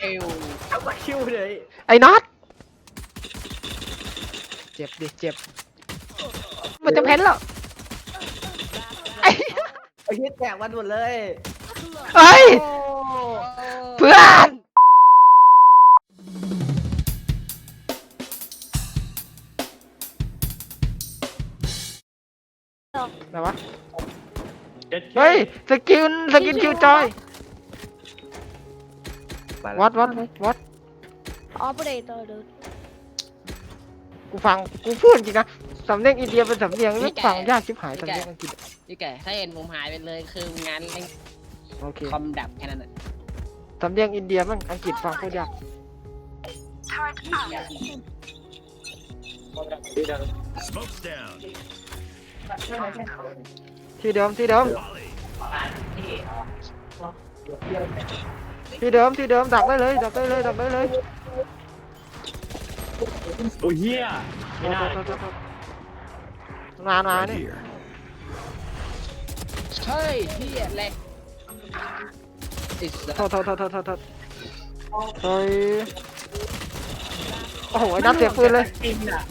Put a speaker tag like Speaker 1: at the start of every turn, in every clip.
Speaker 1: เอว
Speaker 2: เอามาคิวเลย
Speaker 3: ไอ้น็อตเจ็บดิเจ็บ มันจะเพ้นแล้วไอ้
Speaker 2: ไอ้ที่แตกมันหมดเลย
Speaker 3: เฮ้ย
Speaker 2: โอ้
Speaker 3: เพื่อนไหนวะ เฮ้ย สกิลสกิลคิวจอย วัดวัดวัด
Speaker 4: Operator, dude.
Speaker 3: กูฟังกูพูดจริงนะสำเนียงอินเดียเป็นสำเนียงที่ฟังยากชิบหายสำเนียงอังกฤษ
Speaker 1: พี่แกถ้าเห็นผมหายไปเลยคืองานเล่น
Speaker 3: โอเค
Speaker 1: คอมดับแค่นั้นแหละ
Speaker 3: สำเนียงอินเดียมันอังกฤษฟังโคตรยาก
Speaker 5: Smoke's down.
Speaker 3: ที่เดิมที่เดิม ที่เดิมที่เดิมดักได้เลยดักได้เลยดักได้เลย
Speaker 2: โอ้ยเหี้ยไม่ได้
Speaker 3: โทษโทษโทษมามา
Speaker 5: Right
Speaker 3: นี่
Speaker 5: here.
Speaker 1: เฮ้ยพี่อะไรอิส
Speaker 3: โทษโทษโทษโทษโทษโทษเฮ้ยโอ้โหไอ้นัดเสียปืนเลย
Speaker 2: กินอะ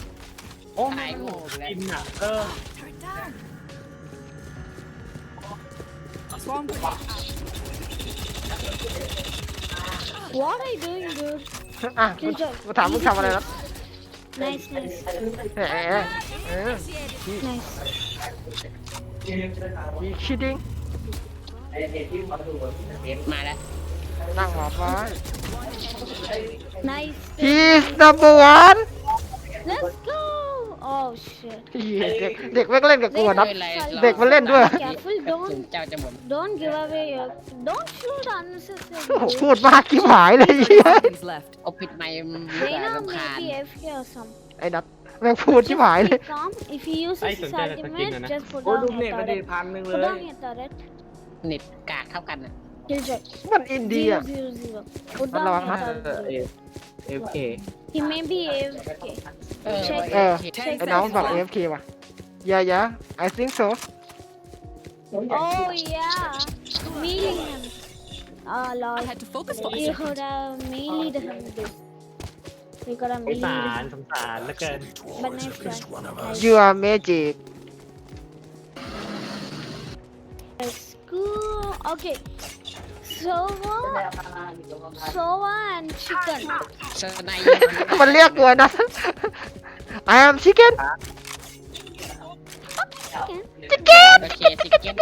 Speaker 2: โอ้
Speaker 1: ตายโง่ไปแล้ว
Speaker 2: กินอะเออ
Speaker 4: What are you doing, dude?
Speaker 3: อะมาถามมึงทำอะไรแล้ว
Speaker 4: Nice, nice,
Speaker 3: แหมเออ
Speaker 4: nice.
Speaker 3: มีคิดดิ้ง
Speaker 1: มาแล้ว
Speaker 3: นั่งหมอบไว้
Speaker 4: Nice.
Speaker 3: he's number one
Speaker 4: Let's go. Oh shit.
Speaker 3: เหี้ยเด็กเด็กแม่งเล่นกับกูอะนัด
Speaker 1: ไม่เป็นไร
Speaker 3: เด็กมันเล่นด้วย
Speaker 4: Careful,
Speaker 1: ถึง
Speaker 4: don't
Speaker 1: เจ้าจะหมด
Speaker 4: don't give away your don't shoot
Speaker 3: โอ้โห
Speaker 4: unnecessarily.
Speaker 3: พูดมากชิบหายเลยเหี้ย
Speaker 6: seconds left.
Speaker 1: เอาปิดไมค์มัน
Speaker 4: Reina
Speaker 1: รำคาญ
Speaker 4: maybe AFK or something.
Speaker 3: ไอ้นัดแม่งพูดชิบหายเลย
Speaker 4: Be calm. If he uses
Speaker 2: Ay,
Speaker 4: his
Speaker 2: sundalo sa
Speaker 4: argument,
Speaker 2: king na na.
Speaker 4: just put
Speaker 2: โอ้
Speaker 4: down
Speaker 2: ดู
Speaker 4: your
Speaker 2: เน็ตมาดิ
Speaker 4: turret.
Speaker 2: พันหนึ่งเล
Speaker 4: Put
Speaker 2: ย
Speaker 4: down your turret.
Speaker 1: เน็ตกากเท่ากันอะ
Speaker 4: Killjoy.
Speaker 3: มันอินเดีย
Speaker 4: Zero, zero, zero. Put
Speaker 3: Ano
Speaker 4: down
Speaker 3: ang
Speaker 4: your
Speaker 3: hat?
Speaker 4: turret.
Speaker 2: เอเอฟเค
Speaker 4: He may be AFK.
Speaker 1: เออ
Speaker 4: Check.
Speaker 3: เออ
Speaker 6: Ten
Speaker 3: ไอ้น้อง
Speaker 6: seconds
Speaker 3: บอก
Speaker 6: left.
Speaker 3: AFK ว่ะ yeah yeah I think so
Speaker 4: Oh yeah. Melee him. Oh lol.
Speaker 6: I had to focus for a
Speaker 4: You
Speaker 6: second.
Speaker 4: could have melee him. dude. You could have
Speaker 2: ไอ้
Speaker 4: melee
Speaker 2: สาร
Speaker 4: him.
Speaker 2: สงสารเหลือเกิน
Speaker 4: But nice try.
Speaker 5: one of
Speaker 4: Nice.
Speaker 3: you are magic
Speaker 4: Let's go. Okay. Sova, Sova and chicken.
Speaker 1: สไน
Speaker 3: มันเรียกกูนะ I am chicken
Speaker 4: Chicken.
Speaker 1: โอเคสิเก็ต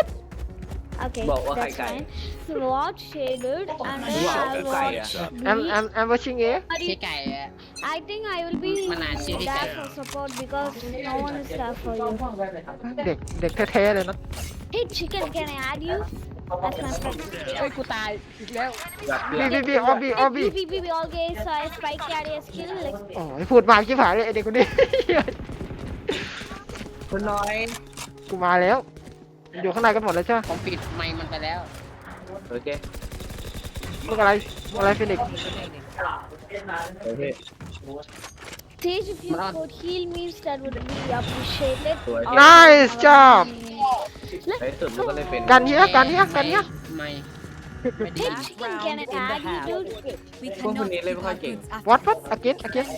Speaker 4: Okay,
Speaker 2: Well, what
Speaker 4: that's
Speaker 2: guy?
Speaker 4: fine. So watch shaded and then
Speaker 2: Wow,
Speaker 4: I'll
Speaker 2: guy,
Speaker 4: watch
Speaker 3: I'm
Speaker 4: B.
Speaker 3: I'm I'm watching it
Speaker 1: พี่ไก่อะ
Speaker 4: I think I will be
Speaker 1: Man, I see this
Speaker 4: there
Speaker 1: guy.
Speaker 4: for support because no one is there for you.
Speaker 3: เด็กเด็กแท้ๆเลยนะ
Speaker 4: Hey chicken, can I add you? That's my friend.
Speaker 1: เฮ้ยกูตายอีกแล้ว
Speaker 3: บีบีบีออบีออบี
Speaker 4: Hey, B, B, B, all guys, so I spike carrier skill. Like,
Speaker 3: โอ้ยพูดมากชิบหายเลยไอเด็กคนนี้
Speaker 2: คุณน้อย
Speaker 3: กูมาแล้ว อยู่ข้างในกันหมดแล้วใช่ไหม
Speaker 1: ผมปิดไมค์มันไปแล้ว
Speaker 2: โอเค
Speaker 3: มึงอะไรมึงอะไรฟินิกซ์
Speaker 2: โอเค
Speaker 4: Sage, if you
Speaker 1: Man.
Speaker 4: could heal me, that would be appreciated.
Speaker 2: Right.
Speaker 4: Or-
Speaker 3: Nice job.
Speaker 2: ในสุดมันก็เลยเป็น
Speaker 3: กันเฮียกันเฮียกันเฮีย
Speaker 1: ไม่
Speaker 4: Hey
Speaker 6: Last
Speaker 4: chicken,
Speaker 6: round
Speaker 4: can
Speaker 6: in
Speaker 4: I
Speaker 6: the
Speaker 4: add you,
Speaker 6: half.
Speaker 4: dude?
Speaker 6: We
Speaker 2: Kung
Speaker 6: cannot
Speaker 2: hindi,
Speaker 6: keep
Speaker 2: level
Speaker 6: our
Speaker 2: ka, King.
Speaker 6: goods after
Speaker 3: วัดวัด again again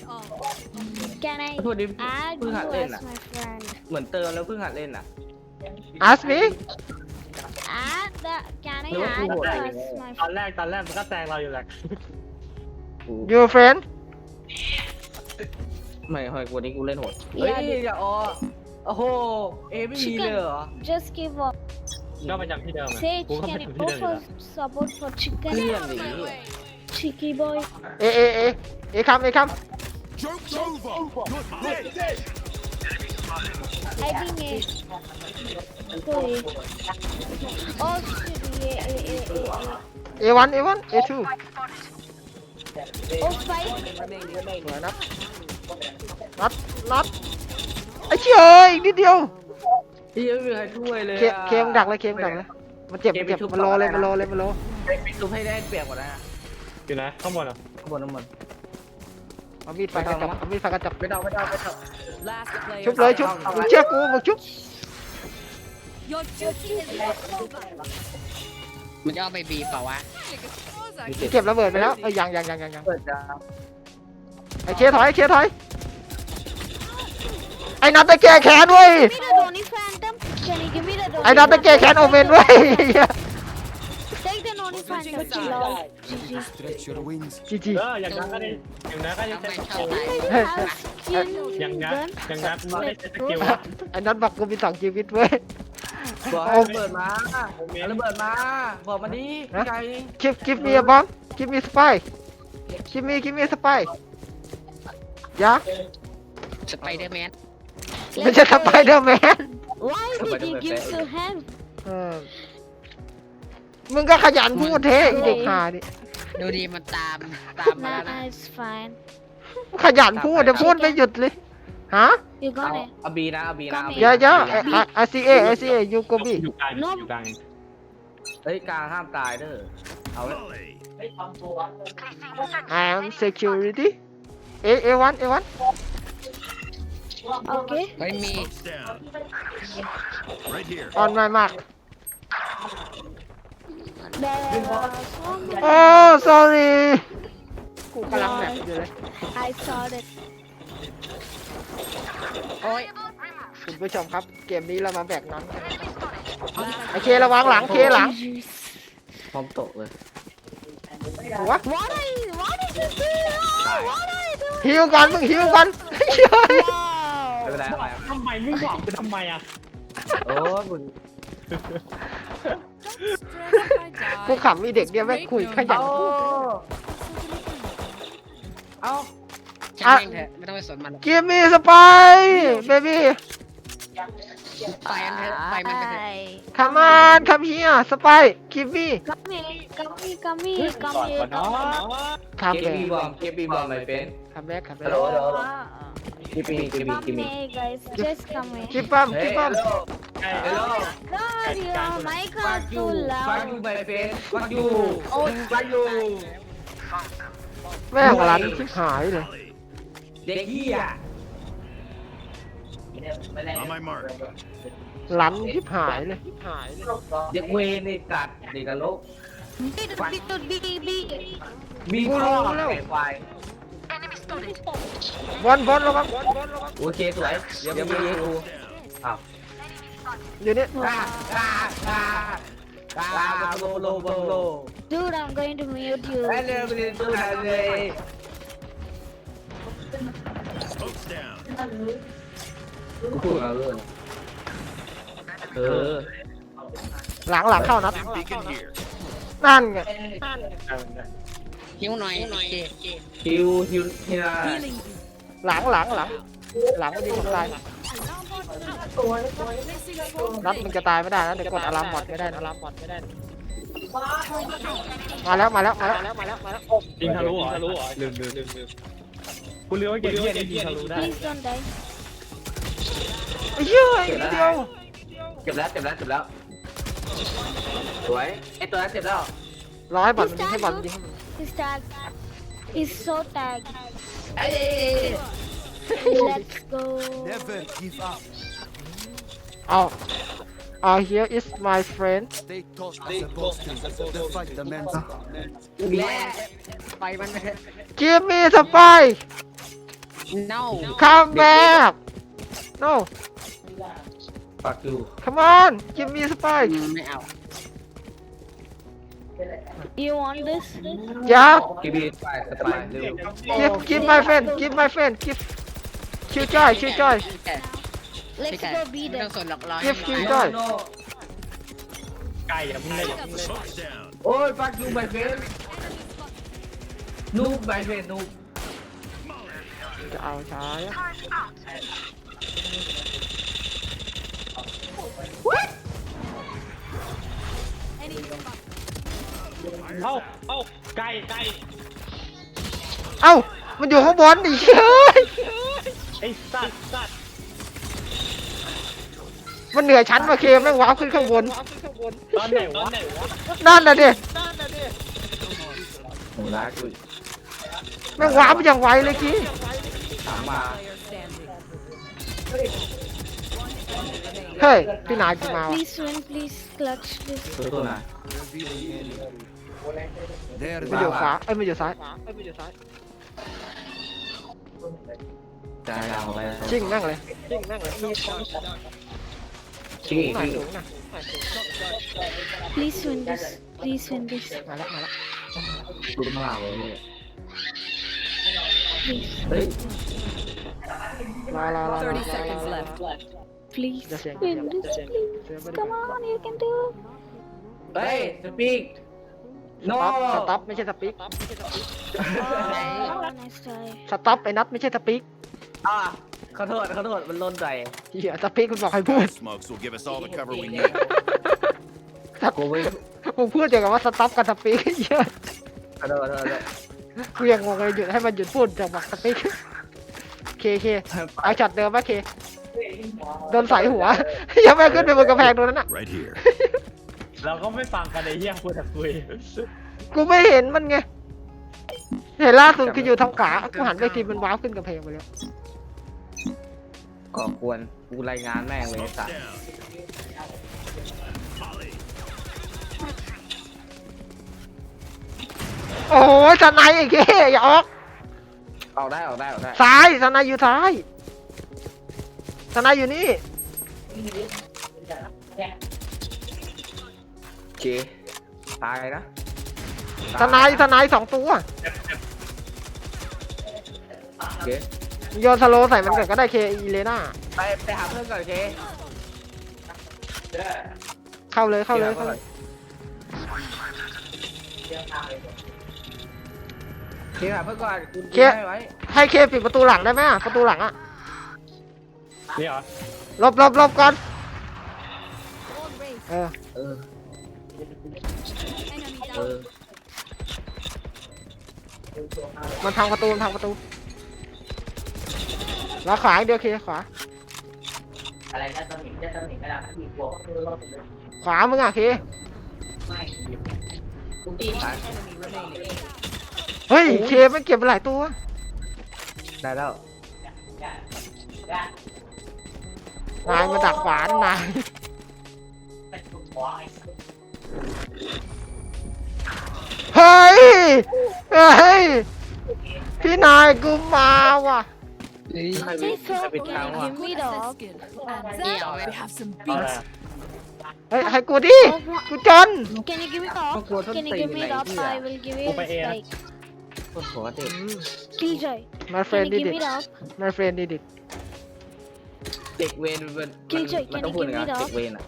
Speaker 4: Can I
Speaker 2: โทษดิ
Speaker 4: add
Speaker 2: เพิ่ง
Speaker 4: you
Speaker 2: หัดเล่น
Speaker 4: as
Speaker 2: อ่ะ
Speaker 4: my friend?
Speaker 2: เหมือนเติมแล้วเพิ่งหัดเล่นอ่ะ
Speaker 3: ask me
Speaker 4: Add that. Can I
Speaker 2: No,
Speaker 4: add
Speaker 2: no,
Speaker 4: you
Speaker 2: no.
Speaker 4: as my
Speaker 2: ตอนแรกตอนแรกมันก็แซงเราอยู่แหละ
Speaker 3: your friend
Speaker 2: ไม่หอยกูนี่กูเล่นโหด
Speaker 4: เฮ้
Speaker 2: เฮ้
Speaker 4: ย
Speaker 2: ยอย่าอ๋อโอ้โห เอไม่มีเลยเหรอ
Speaker 4: Just give up.
Speaker 2: ก็มาจากที่เดิม
Speaker 4: Sage, can you go for support for
Speaker 2: เพื่
Speaker 4: chicken?
Speaker 2: อนหนี
Speaker 4: Cheeky boy.
Speaker 3: เอเอเอเอคำเอค
Speaker 5: Joke's over. Good day.
Speaker 4: I think A. Go A. Oh shit, A, A, A, A, A. ำ
Speaker 3: เอวันเอวันเอทู
Speaker 4: Oh five.
Speaker 3: สวยนัด นัดนัดไอ้เชี่ยเอ้ยอีกนิดเดียว
Speaker 2: ที่ยังไม่มีใครช่วยเลย
Speaker 3: เคเคมดักเลยเคมดักเลยมันเจ็บมันเจ็บมันรอเลยมันรอเลยมันรอ
Speaker 2: เป็นทุบให้ได้เปรียบกว่านะ
Speaker 7: อยู่นะข้างบนอะ
Speaker 2: ข้างบนน้ำมัน
Speaker 3: เอามีดฟันกระจับเอามีดฟันกระจับ
Speaker 2: ไม่ต้องไม่ต้องไม่ต้อง
Speaker 6: Last player.
Speaker 3: ชุบเลยชุบมึงเชื่อกูมึงชุบ
Speaker 6: Your duty is not over.
Speaker 1: มันจะเอาไปบีเปล่าวะ
Speaker 3: เก็บระเบิดไปแล้วเอ้ยยังยังยังยังยัง
Speaker 2: เปิดจ้า
Speaker 3: ไอ้เคถอยไอ้เคถอยไอ้นัทไปแก้แค้นเว้ย
Speaker 4: Give me the Donny Phantom. Can you give me the Donny
Speaker 3: ไอ้นัทไปแก้แค้นโอเมนเว้ย
Speaker 4: Take the Donny Phantom. Lol. GG.
Speaker 5: Stretch your wings.
Speaker 3: จีจี
Speaker 6: เอออย่างนั้นก็ได้อย่างนั้นก็ยัง
Speaker 1: ทำไม
Speaker 6: ใช้
Speaker 1: ชอบตาย
Speaker 4: You have skin
Speaker 6: อย่างนั้น
Speaker 4: gun.
Speaker 6: อย่างนั้นไม่ได้ใช้สกิลนะ
Speaker 3: ไอ้นัทบอกกูมีสองชีวิตเว้ย
Speaker 2: บอกให้ระเบิดมาเอาระเบิดมา บอกมาดิพี่ไก่
Speaker 3: give give me a bomb give me spy give me give me spy ยะ
Speaker 1: สไปเดอร์แมน
Speaker 3: ไม่ใช่สไปเดอร์แมน
Speaker 4: Why did you give to him?
Speaker 3: เออมึงก็ขยันพูดเทอีเด็กหาดิ
Speaker 1: ดูดีมันตาม ตามมาแล้วนะ
Speaker 4: Nah, it's fine.
Speaker 3: ขยันพูดเดี๋ยวพูดไม่หยุดเลยฮะ
Speaker 4: You
Speaker 2: เอา
Speaker 4: got it.
Speaker 2: เอาบีนะเอาบีนะเอา
Speaker 3: เยอะเยอะไอซีเอไอซีเอยูโกบี
Speaker 6: อยู่กลางอยู่กลาง
Speaker 2: เฮ้ยกลางห้ามตายเด้อเอาเลย
Speaker 5: Volley.
Speaker 3: I am security A A one A one
Speaker 4: Okay.
Speaker 1: เฮ้ยมี
Speaker 5: Smokes down. Right here.
Speaker 3: on my mark
Speaker 4: There's one.
Speaker 3: โอ้ sorry กูกำลังแบบอยู่เลย
Speaker 4: I saw it.
Speaker 1: โอ้ย
Speaker 3: คุณผู้ชมครับ เกมนี้เรามาแบกน้ำกันไอเคระวังหลังเคหลัง
Speaker 4: GG's.
Speaker 2: พร้อมโตะเลย
Speaker 3: หัว
Speaker 4: What are you? What is this doing? Oh, what are you doing?
Speaker 3: ฮิวก่อนมึงฮิวก่อน
Speaker 2: ไม่เป็นไรไม่เป็นไร
Speaker 6: ทำไมมึงหวังไปทำไมอะ
Speaker 2: โอ้ยมึง
Speaker 3: กูขำมีเด็กเดียวแม่งคุยขยัน
Speaker 2: เอา
Speaker 3: พูด
Speaker 2: เอา
Speaker 1: ช่างแม่งเถอะไม่ต้องไปสนมันหรอก
Speaker 3: กิมมี่สไปเบบี้
Speaker 1: ไปมันเถอะไปมันไปเถอะ
Speaker 4: Hi.
Speaker 3: คัมอนคัมเฮียสไปกิมมี่
Speaker 4: Come here, come here, come here,
Speaker 6: ก่อน
Speaker 4: come
Speaker 6: ก่อน
Speaker 4: here.
Speaker 6: เนาะ
Speaker 3: คัม
Speaker 2: เก็
Speaker 3: แบ็
Speaker 2: บบีบอมเก็บบีบอมไม่เป็น
Speaker 3: คัมแบ็กคัมแบ็
Speaker 2: ฮัล
Speaker 3: ก
Speaker 2: โหลฮัลโหล
Speaker 4: Ah,
Speaker 2: กิบบีกิบบี
Speaker 4: Come
Speaker 2: กิบบี
Speaker 4: here, guys. Just come
Speaker 3: กิ
Speaker 4: here.
Speaker 3: ปปั๊ม
Speaker 2: เฮ้
Speaker 3: กิ
Speaker 2: ย
Speaker 3: ปปั๊
Speaker 2: ฮั
Speaker 3: ม
Speaker 2: ลโหลฮัลโหล
Speaker 4: God, your mic
Speaker 2: Fuck
Speaker 4: is
Speaker 2: you
Speaker 4: too
Speaker 2: Fuck
Speaker 4: loud.
Speaker 2: you my friend Fuck you Fuck you
Speaker 3: แม่งร้านชิบหายเลย
Speaker 5: Volley.
Speaker 2: เด็กเหี้ย
Speaker 5: On my mark.
Speaker 3: หลันชิบหายเลย
Speaker 2: เด็กเวรในกัดเด็กนรก
Speaker 4: B, B, B, B.
Speaker 2: มีพ่อไก่ควาย
Speaker 3: บอลบอลระวัง
Speaker 2: โอเคสวยเดี๋ยวมีเยกูอ้าว
Speaker 3: อยู่นี่
Speaker 2: กากากากากาโลโลโลโล
Speaker 4: Dude, I'm going to mute you.
Speaker 2: ไอ้เรื่องไม่ได้ดูอะไรเลย
Speaker 5: Smokes down.
Speaker 2: กูพูดมาเรื่องเออ
Speaker 3: หลังหลังเข้านัด
Speaker 5: Stim beacon here.
Speaker 3: นั่นไง
Speaker 1: หิวหน่อยหน่อยเจ
Speaker 2: ฮิวฮิวฮิว
Speaker 3: หลังหลังหลังหลังมันดีคนตายนัดมึงจะตายไม่ได้นะเดี๋ยวกดอะลามบอดไม่ได้นะอะลามบอดไม่ได้นะมาแล้วมาแล้วมาแล้วมาแล้วมาแล้ว
Speaker 6: ยิงทะลุเหรอทะลุเหรอลืมลืมลืมลืมกูเลี้ยวเกมเยี่ยนี่ยิงทะลุได้
Speaker 4: Please don't die.
Speaker 3: ไอ้เหี้ยอีกนิดเดียว
Speaker 2: เจ็บแล้วเจ็บแล้วเจ็บแล้วสวยไอ้ตัวนั้นเจ็บแล้ว
Speaker 3: รอให้บอลมันยิงให้บอลมันยิงให้มัน
Speaker 4: He's tagged. He's so tagged.
Speaker 2: ไอ้
Speaker 4: Let's go.
Speaker 5: Never give up.
Speaker 3: เอาเอา here is my friend
Speaker 5: Stay taught as a Boston. The fight demands it.
Speaker 2: อีกแล้ว
Speaker 1: ไปมันไปเถอะ
Speaker 3: give me spy
Speaker 1: no
Speaker 3: come back no
Speaker 2: ปักอยู่
Speaker 3: come on give me spy
Speaker 1: อืมไม่เอา
Speaker 4: You want this?
Speaker 3: อย่า
Speaker 2: กีบีไปสบายเร็ว
Speaker 3: give give my friend give my friend give คิวจอยคิวจอย
Speaker 4: Let's
Speaker 1: พี่ไก่
Speaker 4: go be
Speaker 1: ไม่ต้อ
Speaker 4: them.
Speaker 1: งสนหรอกรอ
Speaker 3: เก็
Speaker 1: ให้
Speaker 3: บ
Speaker 1: มัน
Speaker 3: คิว
Speaker 1: ตาย
Speaker 3: ได้
Speaker 6: ไก่อย่ามึงเลยอย่ามึงเลย
Speaker 5: Smokes down.
Speaker 2: โอ้ยปักอยู่ไมเฟนนูบไมเฟนนูบ
Speaker 3: จะเอาช้า
Speaker 6: เอ้าเอ้าไก่ไก่
Speaker 3: เอ้า มันอยู่ข้างบนดิเฮ้ย
Speaker 6: ไอ้สัตว์สัตว์
Speaker 3: มันเหนือชั้นมาเคแม่งว้าวขึ้นข้างบน
Speaker 6: ตอนไหนวะ
Speaker 3: นั่นน่ะดิ
Speaker 2: โหรักกู
Speaker 3: แม่งว้าวไปอย่างไวเลยกี้
Speaker 2: ถามมา
Speaker 3: เฮ้ย พี่นายกูมาวะ
Speaker 4: Please win, please clutch this.
Speaker 2: ตัวตัวไหน
Speaker 5: Revealing enemy. There
Speaker 3: มัน
Speaker 5: they
Speaker 3: อยู่ขวา
Speaker 5: are.
Speaker 3: เอ้ยมันอยู่ซ้ายเอ้ยมันอยู่ซ้าย
Speaker 2: จะเอาไป
Speaker 3: ชิ่งแม่งเลยชิ่งแม่งเลยมีของ
Speaker 2: ชิง
Speaker 3: หน่อย
Speaker 2: อีก
Speaker 3: สูงหน่อยหน่อยสูง
Speaker 4: Please win this. Please win this.
Speaker 3: มาแล้วมาแล้ว
Speaker 2: ดูข้างหลังเลย
Speaker 4: Please.
Speaker 2: เฮ้ย
Speaker 3: รอรอรอรอ
Speaker 1: 30 seconds left.
Speaker 4: Please
Speaker 3: จะเสียง
Speaker 4: win
Speaker 3: จะ
Speaker 4: this.
Speaker 3: เสียง
Speaker 4: Please. Come on, you can do it.
Speaker 2: เฮ้ยสปีก
Speaker 3: ส
Speaker 2: no
Speaker 3: ต็อปสต็อปไม่ใช่สปีก
Speaker 4: Oh, nice try.
Speaker 3: สต็อปไอ้นัทไม่ใช่สปีก
Speaker 2: อะขอโทษขอโทษมันล่นใจ
Speaker 3: เหี้ยสปีกคุณบอกให้พูด
Speaker 5: Smokes will give us all the cover we need.
Speaker 2: กูไม่
Speaker 3: มึงพูดอย่างกับว่าสต็อปกับสปีกเหี้ยอะ
Speaker 2: ขอโทษขอโทษขอโทษ
Speaker 3: กูยังงงเลยหยุดให้มันหยุดพูดจะบอกสปีกเคเคเอาช็อตเดิมปะเคโดนใส่หัวยังไม่ขึ้นไปบนกระแพงตรงนั้นน่ะ
Speaker 5: Right here.
Speaker 6: เราก็ไม่ฟังกันไอ้เหี้ยพูดแต่คุย
Speaker 3: กูไม่เห็นมันไง เห็นล่าสุดคืออยู่ทางขวากูหันไปทีมันว้าวขึ้นกระเพงไปแล้ว
Speaker 2: ก่อควรกูรายงานแม่งเลยไอ้
Speaker 5: Smoke's
Speaker 2: สัส
Speaker 5: down. Molly.
Speaker 3: โอ้โหสไนด์ไอ้เก้อย่าออก
Speaker 2: ออกได้ออกได้ออกได้
Speaker 3: ซ้ายสไนด์อยู่ซ้ายสไนด์อยู่นี่
Speaker 2: โอ เค ตายนะ
Speaker 3: สไนด์สไนด์สองตัว
Speaker 2: โอเค
Speaker 3: โยนสโลว์ใส่มันก่อนก็ได้เคอีเลน่า
Speaker 2: ไปไปหาเพื่อนก่อนโอเค
Speaker 3: เข้าเลยเข้าเลยเข้าเลย
Speaker 2: เคหาเพื่อนก่อนกู
Speaker 3: เค
Speaker 2: ให้ไว้
Speaker 3: ให้เคปิดประตูหลังได้ไหมอะประตูหลังอะ
Speaker 6: นี่เหรอ
Speaker 3: หลบหลบหลบก่อนเออ
Speaker 2: เออ เออ
Speaker 3: มันพังประตูมันพังประตูแล้วขวาอีกเดียวเคขวา
Speaker 2: อะไรนะตอนนี้จะตอนนี้ไม่ได้ที่บวก
Speaker 3: ขวามึงอะเค
Speaker 2: กูตีตาย
Speaker 3: เฮ้ยเคมันเก็บไปหลายตัว
Speaker 2: ได้แล้ว
Speaker 3: นายมาดักขวานนาย เฮ้ย เฮ้ย พี่นายกูมาว่ะ
Speaker 2: ใคร
Speaker 4: Say
Speaker 2: ปิดใคร
Speaker 4: so.
Speaker 2: ปิดทางวะ
Speaker 4: Give me the op.
Speaker 1: เดี๋ยว we have some
Speaker 6: เอาอะไรอะ
Speaker 3: เฮ้ย ให้กูดิ
Speaker 4: Oh,
Speaker 3: กูจน
Speaker 4: Can you give me the op?
Speaker 2: Không có
Speaker 4: Can you give me the op? I will give you
Speaker 6: Open air.
Speaker 4: like
Speaker 2: ปกติ
Speaker 4: three joy.
Speaker 3: my
Speaker 4: Can
Speaker 3: friend
Speaker 4: you
Speaker 3: did
Speaker 4: give me
Speaker 3: it
Speaker 4: the op?
Speaker 3: my friend did it
Speaker 2: เด็กเวรมัน
Speaker 4: Kill Joy,
Speaker 2: มัน
Speaker 4: can
Speaker 2: ต้อง
Speaker 4: you
Speaker 2: พูด
Speaker 4: give
Speaker 2: อย่าง
Speaker 4: me
Speaker 2: นั้น
Speaker 4: the
Speaker 2: เด็กเวรอะ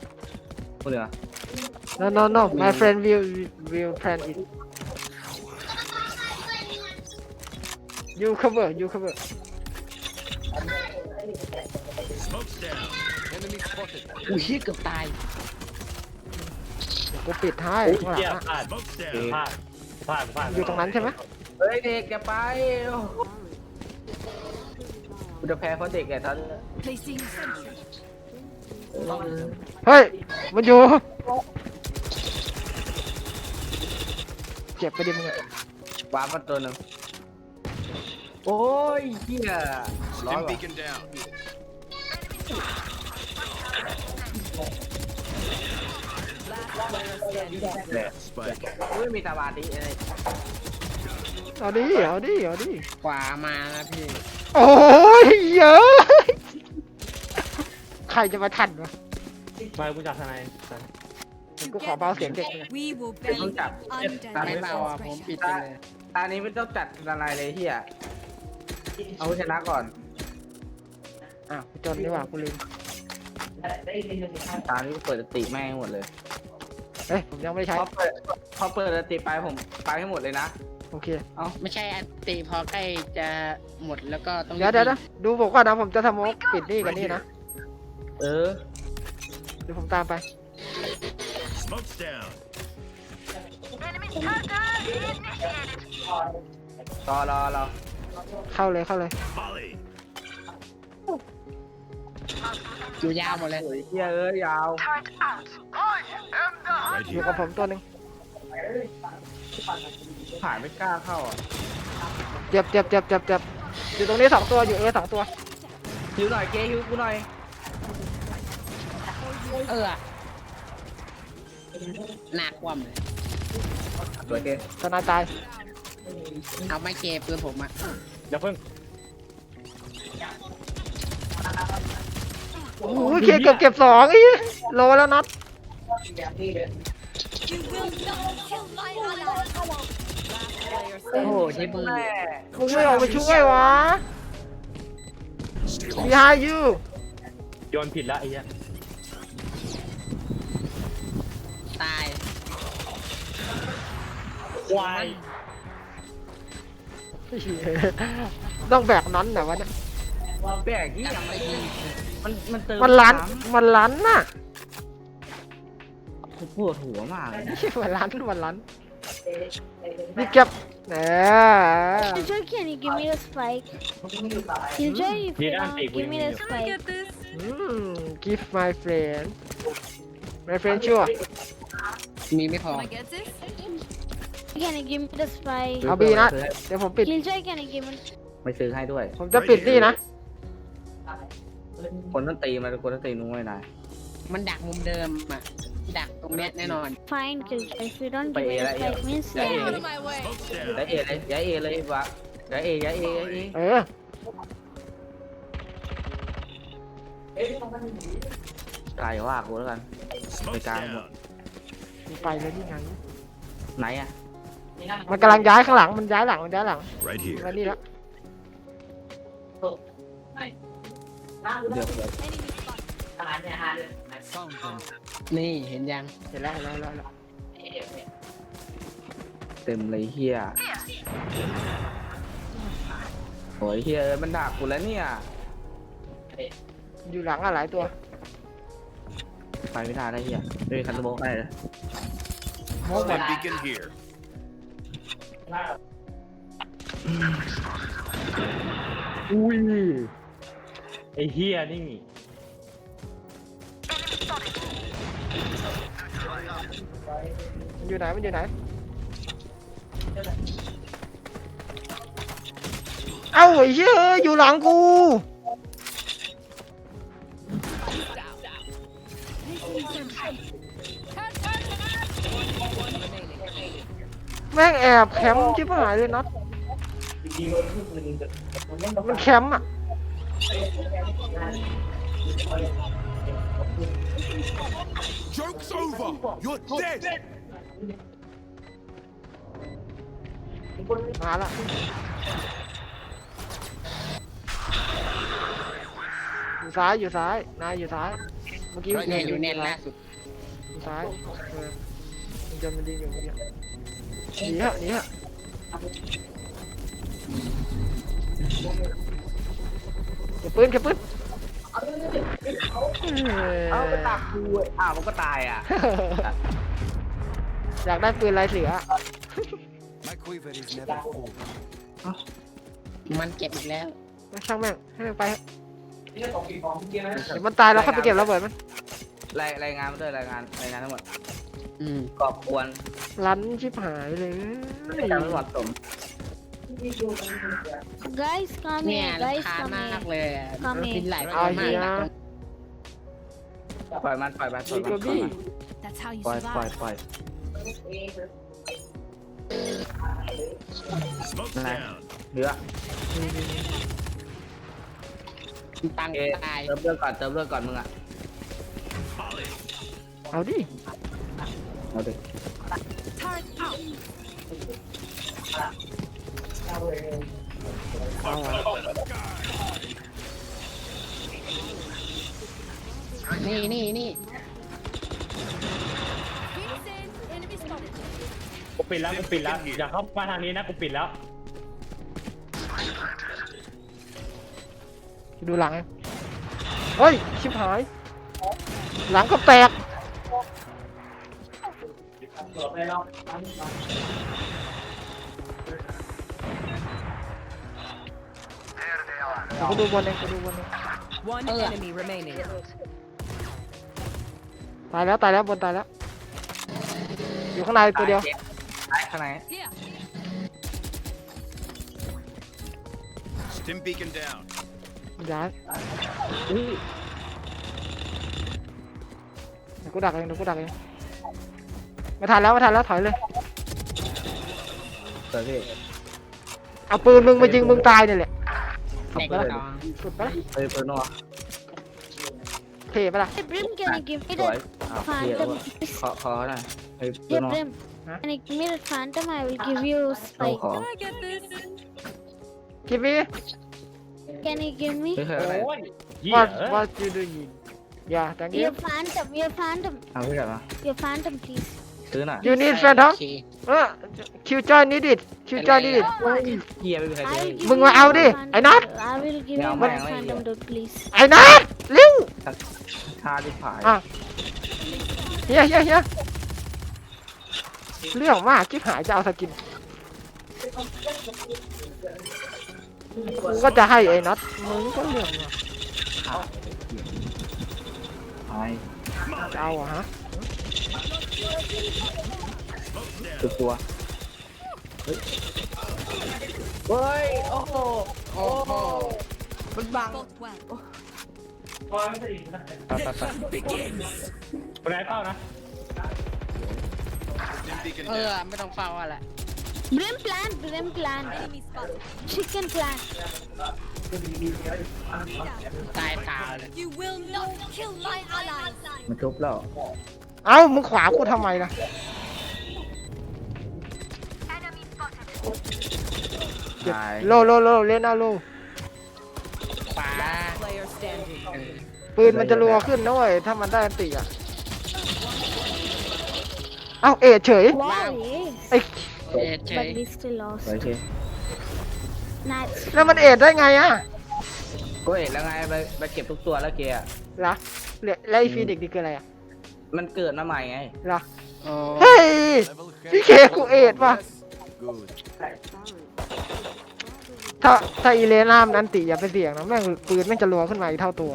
Speaker 2: พูดเหรอ
Speaker 3: no no no my friend will will plan it you cover you cover
Speaker 5: Smoke's down. Enemy spotted.
Speaker 2: อุ้ยเกือบตาย
Speaker 3: กูปิดให้
Speaker 6: อุ้ย
Speaker 3: ข้างหลั
Speaker 6: เหี้ย
Speaker 3: งอะ
Speaker 6: พลาด
Speaker 5: Smoke's
Speaker 6: พ
Speaker 5: down.
Speaker 6: ลาดพลาดพลาด
Speaker 3: อยู่ตรงนั้นใช่ไหม
Speaker 2: เฮ้ยเด็กแกไปกูจะแพ้เพราะเด็กแกท่าน
Speaker 1: placing sentry.
Speaker 3: เฮ้ย มันอยู่ เจ็บไปดิมึงอะ
Speaker 2: วาร์ปมาตัวหนึ่ง โอ้ยเฮียร้อย
Speaker 5: Stim
Speaker 2: ว่ะ
Speaker 5: beacon down.
Speaker 2: แหละ
Speaker 5: Spike.
Speaker 2: ไม่มีสมาธิอะไร
Speaker 3: เอาดิ เอาดิ เอาดิ
Speaker 2: ขวามานะพี่
Speaker 3: โอ้ยเยอะใครจะมาทันวะ
Speaker 6: มากูจับทนาย
Speaker 3: กูขอเบาเสียงเด็กหน่อย
Speaker 1: We will
Speaker 2: เด็ก
Speaker 1: bend
Speaker 2: ต้องจับ
Speaker 1: under
Speaker 2: ตา
Speaker 1: their
Speaker 2: ไม่เบาอะผมปิด
Speaker 1: pressure.
Speaker 2: ตาตานี้ไม่ต้องจัดอะไรเลยเฮีย เอาชนะก่อน
Speaker 3: อ้าวกูจนดีกว่ากูลืม
Speaker 2: ตานี้เปิดสติแม่งให้หมดเลย
Speaker 3: เฮ้ยผมยังไม่ได้ใช้
Speaker 2: พอเปิดพอเปิดสติไปผมไปให้หมดเลยนะ
Speaker 3: โอเค
Speaker 7: ไม่ใช่อันติพอใกล้จะหมดแล้วก็ต้อง
Speaker 3: เดี๋ยวเดี๋ยวนะดูผมก่อนนะผมจะทำโมกปิดนี่กับนี่นะ
Speaker 2: เออ
Speaker 3: เดี๋ยวผมตามไป
Speaker 5: Smoke's down.
Speaker 2: รอรอรอ
Speaker 3: เข้าเลยเข้าเลย
Speaker 5: Molly.
Speaker 7: อยู่ยาวหมดเลย
Speaker 2: โอ้ยเฮียเอ้ยยาว
Speaker 5: Right
Speaker 3: อยู่
Speaker 5: here.
Speaker 3: กับผมตัวหนึ่ง
Speaker 2: ผ่านไม่กล้าเข้าอะ
Speaker 3: เจ็บเจ็บเจ็บเจ็บเจ็บอยู่ตรงนี้สองตัวอยู่เอสองตัว
Speaker 2: ฮิวหน่อยเกฮิวกูหน่อย
Speaker 7: เออหนักกว่าเลย
Speaker 2: สวยเก
Speaker 3: ทนายตาย
Speaker 7: เอาไม่เกปืนผมอะ
Speaker 6: เดี๋ยวเพิ่ง
Speaker 3: โอ้โหเคเกือบเก็บสองอีโลแล้วนัด
Speaker 7: โอ้โหใช้ปืน
Speaker 3: มึงไม่ออกไปช่วยวะ behind you
Speaker 6: โยนผิดละไอ้เหี้ย
Speaker 7: ตาย
Speaker 6: ควาย
Speaker 3: ต้องแบบนั้นแต่วะเนี่ย
Speaker 2: แปลกที่ยังไม่ดีมันมันเติม
Speaker 3: มันลันมันลันน่ะ
Speaker 2: กูปวดหัวมากเลย
Speaker 3: ไม่ใช่มันลันมันลันนี่เก็บแหม
Speaker 4: Killjoy, can you give me the spike? Killjoy, if you
Speaker 6: Yeah,
Speaker 4: don't
Speaker 6: take
Speaker 4: give me the
Speaker 6: with me.
Speaker 4: spike.
Speaker 3: อืม give my friend my friend ชัวร์
Speaker 7: มีไม่พอ
Speaker 4: Can you give me the spike?
Speaker 3: เอาบีนะ เดี๋ยวผมปิด
Speaker 4: Killjoy, can you give me?
Speaker 2: ไม่ซื้อให้ด้วย
Speaker 3: ผมจะปิดนี่นะ
Speaker 2: คนต้องตีมันคนต้องตีนุ้ยนาย
Speaker 7: มันดักมุมเดิมอะดักตรงเนี้ยแน่นอน
Speaker 4: Fine, Killjoy. If you don't
Speaker 2: But
Speaker 4: give me the
Speaker 2: yeah, yeah.
Speaker 4: spike, means
Speaker 2: Yeah,
Speaker 4: yeah.
Speaker 2: yeah.
Speaker 1: Out of my way.
Speaker 5: Smoke's
Speaker 2: ย้าย
Speaker 5: down.
Speaker 2: เอเลยย้ายเอเลยวะย้ายเอย้ายเอย้ายเอ
Speaker 3: เออ
Speaker 2: ไกลว่ากูแล้วกัน
Speaker 5: Smoke's
Speaker 2: down.
Speaker 5: down.
Speaker 3: ไปเลยนี่ไง
Speaker 2: ไหนอะ
Speaker 3: มันกำลังย้ายข้างหลัง มันย้ายหลัง มันย้ายหลัง
Speaker 5: Right here.
Speaker 3: มานี่แล้ว
Speaker 2: เดี๋ยวเดี๋ยว
Speaker 7: นี่เห็นยัง
Speaker 3: เห็นแล้วเห็นแล้วเห็นแล้ว
Speaker 2: เต็มเลยเฮียโอ้ยเฮียเอ้ยมันด่ากูแล้วเนี่ย
Speaker 3: อยู่หลังอะหลายตัว
Speaker 2: ไปไม่ได้แล้วเฮียไม่มีคันตะโบกให้เลย
Speaker 5: Stim beacon here.
Speaker 6: อุ้ยไอเฮียนี่
Speaker 3: มันอยู่ไหนมันอยู่ไหน เอ้าไอ้เหี้ยอยู่หลังกู แม่งแอบแคมป์ชิบหายเลยน็อตมันแคมป์อะ
Speaker 5: Joke's over. You're dead.
Speaker 3: มาละอยู่ซ้ายอยู่ซ้ายนายอยู่ซ้ายเมื่อกี้
Speaker 7: เนี่ยอยู่เน็ตล่าสุด
Speaker 3: อยู่ซ้ายเออมันจะมันยิงอยู่เมื่อกี้ หนีฮะหนีฮะเก็บปืนเก็บปืน
Speaker 2: เอาไปตักกูอ้าวมันก็ตายอะ
Speaker 3: อยากได้ปืนลายเสือ
Speaker 5: My quiver is never full.
Speaker 7: มันเก็บอีกแล้ว
Speaker 3: ช่างแม่งให้มันไปเถอะเดี๋ยวมันตายแล้วค่อยไปเก็บระเบิดมัน
Speaker 2: รายรายงานมาด้วยรายงานรายงานทั้งหมด
Speaker 7: อืม
Speaker 2: กอบควร
Speaker 3: รันชิบหายเลย
Speaker 2: ไม่จำไม่เหมาะสม
Speaker 4: Guys, come
Speaker 7: เนี่ย
Speaker 4: here.
Speaker 7: รา
Speaker 4: Guys,
Speaker 7: คา
Speaker 4: come
Speaker 7: มาก
Speaker 4: here.
Speaker 7: เลยอะ
Speaker 4: ทำไม
Speaker 7: บินหลาย
Speaker 3: เอา
Speaker 7: ตัว
Speaker 3: เฮี
Speaker 7: มาก
Speaker 3: ย
Speaker 7: ดัก
Speaker 2: ปล่อยมันปล่อยมันปล่อย
Speaker 3: มี
Speaker 2: มัน
Speaker 3: ตัวบี้
Speaker 1: That's how you
Speaker 2: ปล่อยปล่อย
Speaker 1: survive.
Speaker 2: ปล่อย
Speaker 5: Smoke's
Speaker 2: Nah.
Speaker 5: down.
Speaker 2: เหลือ
Speaker 7: ตังค์
Speaker 2: เอะ
Speaker 7: ตาย
Speaker 2: เติมเลือดก่อนเติมเลือดก่อนมึงอะ
Speaker 5: Molly.
Speaker 3: เอาดิ
Speaker 2: เอาดิ
Speaker 7: นี่นี่นี่
Speaker 1: Enemy spotted.
Speaker 6: กูปิดแล้วกูปิดแล้วอย่าเข้ามาทางนี้นะกูปิดแล้ว
Speaker 3: ดูหลัง เฮ้ย ชิบหาย หลังก็แตก เดี๋ยวกูดูบนเองกูดูบนเอง
Speaker 1: One enemy remaining.
Speaker 3: ตายแล้วตายแล้วบนตายแล้ว อยู่ข้างในตัวเดียว
Speaker 2: ตายข้างใน
Speaker 1: Here.
Speaker 5: Stim beacon down.
Speaker 3: ย้ายเดี๋ยวกูดักเองเดี๋ยวกูดักเอง ไม่ทันแล้วไม่ทันแล้วถอยเลย
Speaker 2: เจอพี่
Speaker 3: เอาปืนมึงมายิงมึงตายเนี่ยแหละ
Speaker 7: เด็ก
Speaker 3: เอาไป
Speaker 7: น้
Speaker 3: ละ
Speaker 7: อง
Speaker 3: สุดไปละ
Speaker 2: เฮ้ยเปิดนัว
Speaker 3: เท่ปะล่ะ
Speaker 4: Hey, Brim, can you give me
Speaker 2: สวย
Speaker 4: the
Speaker 2: อ้าวเหี้ย
Speaker 4: phantom?
Speaker 2: ขอขอหน่อยเฮ้ยเปิด
Speaker 4: Yeah,
Speaker 2: นัว
Speaker 4: Brim.
Speaker 3: Huh?
Speaker 4: Can you give me the phantom? I will give you
Speaker 2: เอา
Speaker 4: spike.
Speaker 2: ขอ
Speaker 3: กิมมี่
Speaker 4: Can you give me
Speaker 2: เฮ้ยเฮ้ยอะไร
Speaker 6: โอ้ยเหี้ย
Speaker 3: what
Speaker 6: เอ้ย
Speaker 3: what you doing อย่า thank you
Speaker 4: your phantom? Your phantom.
Speaker 2: เอาพี่กลับมา
Speaker 4: Your phantom, please.
Speaker 2: ซื้อหน่อย
Speaker 3: you need phantom
Speaker 7: โอเค
Speaker 3: เออคิวจอยนิดดิคิวจอยนิดดิ
Speaker 2: เหี้ยไม่มีใคร
Speaker 4: I
Speaker 2: ซื้อ
Speaker 4: will give
Speaker 3: มึง
Speaker 4: you
Speaker 3: มาเอา
Speaker 4: my
Speaker 3: ดิ
Speaker 4: phantom.
Speaker 3: ไอ้น็อต
Speaker 4: I will give
Speaker 2: Yeah,
Speaker 4: you
Speaker 2: man,
Speaker 4: my
Speaker 2: like,
Speaker 4: phantom,
Speaker 2: yeah.
Speaker 4: dude, please.
Speaker 3: ไอ้นัทเร็ว
Speaker 2: ชาดิผาย
Speaker 3: อะเฮียเฮียเฮียเรื่องมากชิบหายจะเอาสกินกูก็จะให้ไอ้น็อตมึงก็เรื่องมาก
Speaker 2: หาย
Speaker 3: จะเอาอะฮะ
Speaker 2: ตัวตัวเฮ้ยเฮ้ย โอ้โห
Speaker 7: โอ้โห
Speaker 2: มันบัง
Speaker 6: ไปไปไปคนไหนเป้านะ
Speaker 5: Stim beacon
Speaker 7: เออ
Speaker 5: down.
Speaker 7: ไม่ต้องเฝ้าอะไร
Speaker 4: Brim plant, Brim plant. Chicken plant.
Speaker 7: ตายตาเลย
Speaker 8: You will not kill my allies.
Speaker 2: มันทุบแล้ว
Speaker 3: เอ้ามึงขวากูทำไมล่ะ
Speaker 2: ตาย
Speaker 3: โลโลโลเล่นเอาโล
Speaker 7: ขวา
Speaker 8: Player standing.
Speaker 7: เออ
Speaker 3: ปืนมันจะรัวขึ้นนะเว้ยถ้ามันได้อันติอะ เอ้าเอ็ดเฉย
Speaker 4: Wow, yes.
Speaker 3: ไอ้
Speaker 7: เอ็ดเฉ
Speaker 4: But
Speaker 7: ย
Speaker 4: we still
Speaker 2: โอ
Speaker 4: lost.
Speaker 2: เค
Speaker 4: Nice.
Speaker 3: แล้วมันเอ็ดได้ไงอะ
Speaker 2: ก็เห็นแล้วไงไปไปเก็บทุกตัวแล้วเกียร์
Speaker 3: เหรอเหลือแล้วไอ้ฟีนิกซ์นี่คืออะไรอะ
Speaker 2: มันเกิดมาใหม่ไง
Speaker 3: เหรอ
Speaker 7: โอ้
Speaker 3: เฮ้ย
Speaker 5: Level
Speaker 3: PK
Speaker 5: head.
Speaker 3: กูเอ็ดว่ะ
Speaker 5: Good.
Speaker 3: ถ้าถ้าอีเลน่ามนอันติอย่าไปเสี่ยงนะแม่งปืนแม่งจะรัวขึ้นมาอีกเท่าตัว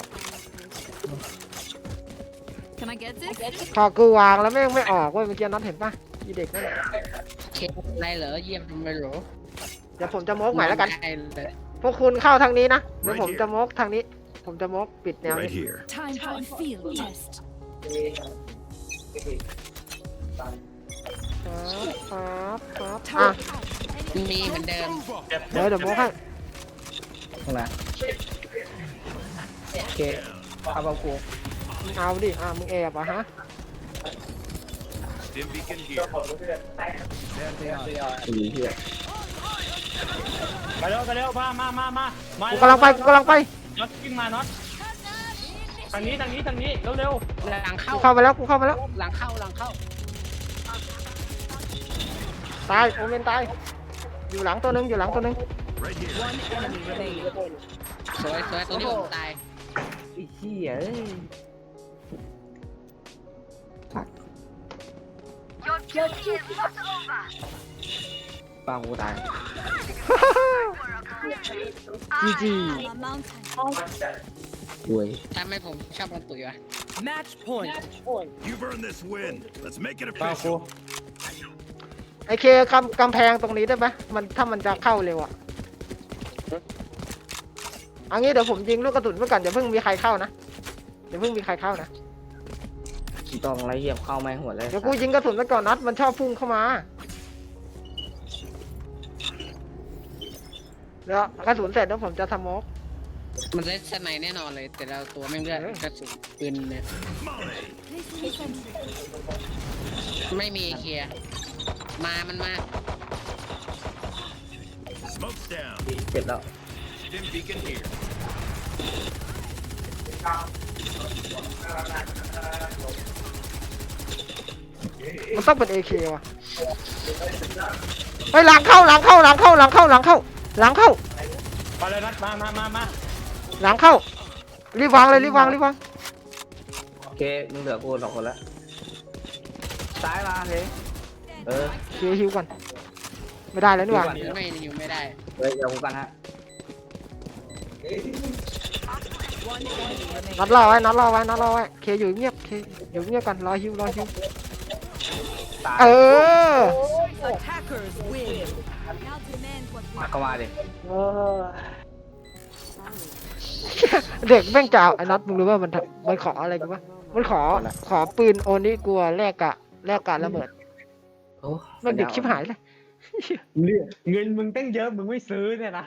Speaker 8: Can I get this?
Speaker 3: พอกูวางแล้วแม่งไม่ออกเว้ยเมื่อกี้น็อตเห็นปะอีเด็กนั่นน่ะ
Speaker 7: เช็คอะไรเหรอเยี่ยมไม่รู้
Speaker 3: เดี๋ยวผมจะโมกใหม่แล้วกัน
Speaker 7: ได้เลย
Speaker 3: พวกคุณเข้าทางนี้นะเดี๋ยวผมจะโมกทางนี้ ผมจะโมกปิดแนว
Speaker 5: Right
Speaker 3: นี้
Speaker 5: here.
Speaker 8: Time for a field test.
Speaker 3: ครับครับครับอะ
Speaker 7: มีเหมือนเดิม
Speaker 3: เดี๋ยวเดี๋ยวโมกให้
Speaker 2: ตรงไหนโอเคเอาเอากู
Speaker 3: เอาดิอะมึงแอบอะฮะ
Speaker 5: Stim beacon here. There they are.
Speaker 2: อีเหี้ย
Speaker 6: ไปเร็วไปเร็วมามามามามา
Speaker 3: กูกำลังไปกูกำลังไป
Speaker 6: น็อตวิ่งมาน็อตทางนี้ทางนี้ทางนี้เร็วเร็ว
Speaker 7: หลังเข้า
Speaker 3: กูเข้าไปแล้วกูเข้าไปแล้ว
Speaker 7: หลังเข้าหลังเข้า
Speaker 3: ตายโอเมนตายอยู่หลังตัวหนึงอยู่หลังตัวหนึง
Speaker 5: Right here.
Speaker 8: One enemy remaining.
Speaker 7: สวยสวยตัวนี้ผมตาย
Speaker 2: ไอ้เหี้ยเอ้ยปากูตาย
Speaker 3: จีจี
Speaker 8: I'm a mountain.
Speaker 2: รวย
Speaker 7: ทำให้ผมชอบมันตุ๋ยวะ
Speaker 8: Match point.
Speaker 5: You've earned this win. Let's make it
Speaker 6: เป้ากู
Speaker 5: official.
Speaker 3: ไอเคกำกำแพงตรงนี้ได้ไหมมันถ้ามันจะเข้าเร็วอะเอางี้เดี๋ยวผมยิงลูกกระสุนไว้ก่อนอย่าเพิ่งมีใครเข้านะอย่าเพิ่งมีใครเข้านะ
Speaker 2: ต้องไรเหยียบเข้าไม่หัวเลย
Speaker 3: เดี๋ยวกูยิงกระสุนไว้ก่อนนัดมันชอบพุ่งเข้ามาเดี๋ยวกระสุนเสร็จแล้วผมจะสโมก
Speaker 7: มันเล่นสไนแน่นอนเลย แต่เราตัวไม่เลือดกระสุนปืนเนี่ย
Speaker 5: Molly.
Speaker 8: Placing sentry.
Speaker 7: ไม่มีเคลียร์มามันมา
Speaker 5: Smoke's down.
Speaker 2: เจ็บแล้ว
Speaker 5: Stim beacon here.
Speaker 3: มันต้องเป็นเอเคว่ะเฮ้ยหลังเข้าหลังเข้าหลังเข้าหลังเข้าหลังเข้าหลังเข้า
Speaker 6: ไปเลยน็อตมามามามา
Speaker 3: หลังเข้า รีบวางเลยรีบวางรีบวาง
Speaker 2: โอเค มึงเหลือกูสองคนแล้วซ้ายมาเฮ้ยเออ
Speaker 3: เคฮิวก่อนไม่ได้แล้วนี่หว่า
Speaker 2: ฮิวก่อน
Speaker 7: ไม่อยู่ไม่ได้
Speaker 2: เฮ้ยเดี๋ยวกูกันฮะ
Speaker 3: นัดรอไว้นัดรอไว้นัดรอไว้เคอยู่เงียบเคอยู่เงียบกันรอฮิวรอฮิว
Speaker 2: ตาย
Speaker 3: เออ
Speaker 8: Attackers win. Now demand what we
Speaker 2: เข้ามาดิ
Speaker 3: เด็กแม่งจะเอาไอ้นัดมึงรู้ว่ามันทำมันขออะไรกูวะมันขอขอปืนโอนี่กลัวแลกกะแลกกะระเบิด
Speaker 2: โอ้
Speaker 3: แม่งเด็กชิบหายเลย
Speaker 6: เงินมึงตั้งเยอะมึงไม่ซื้อเนี่ยนะ